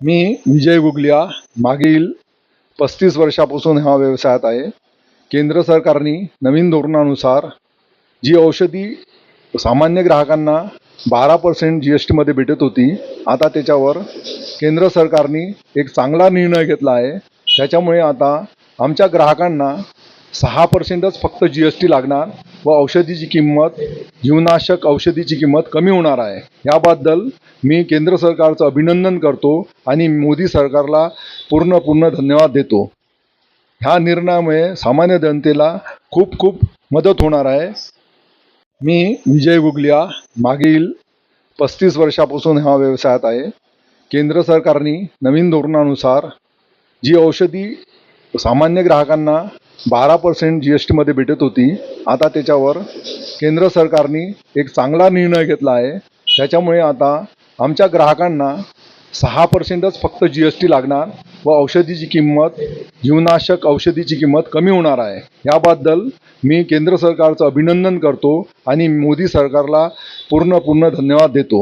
मी विजय गुगलिया मागील पस्तीस वर्षापासून ह्या व्यवसायात आहे. केंद्र सरकारने नवीन धोरणानुसार जी औषधी सामान्य ग्राहकांना बारा पर्सेंट जी एस टीमध्ये भेटत होती आता त्याच्यावर केंद्र सरकारने एक चांगला निर्णय घेतला आहे. त्याच्यामुळे आता आमच्या ग्राहकांना सहा पर्सेंटच फक्त जी एस टी लागणार व औषधीची किंमत जीवनाशक औषधीची किंमत कमी होणार आहे. याबद्दल मी केंद्र सरकारचं अभिनंदन करतो आणि मोदी सरकारला पूर्ण पूर्ण धन्यवाद देतो. ह्या निर्णयामुळे सामान्य जनतेला खूप खूप मदत होणार आहे. मी विजय गुगलिया मागील पस्तीस वर्षापासून ह्या व्यवसायात आहे. केंद्र सरकारने नवीन धोरणानुसार जी औषधी सामान्य ग्राहकांना बारा पर्सेंट जी एस टीमध्ये भेटत होती. आता त्याच्यावर केंद्र सरकारने एक चांगला निर्णय घेतला आहे. त्याच्यामुळे आता आमच्या ग्राहकांना सहा पर्सेंटच फक्त जी एस टी लागणार व औषधीची किंमत जीवनाशक औषधीची किंमत कमी होणार आहे. याबद्दल मी केंद्र सरकारचं अभिनंदन करतो आणि मोदी सरकारला पूर्ण पूर्ण धन्यवाद देतो.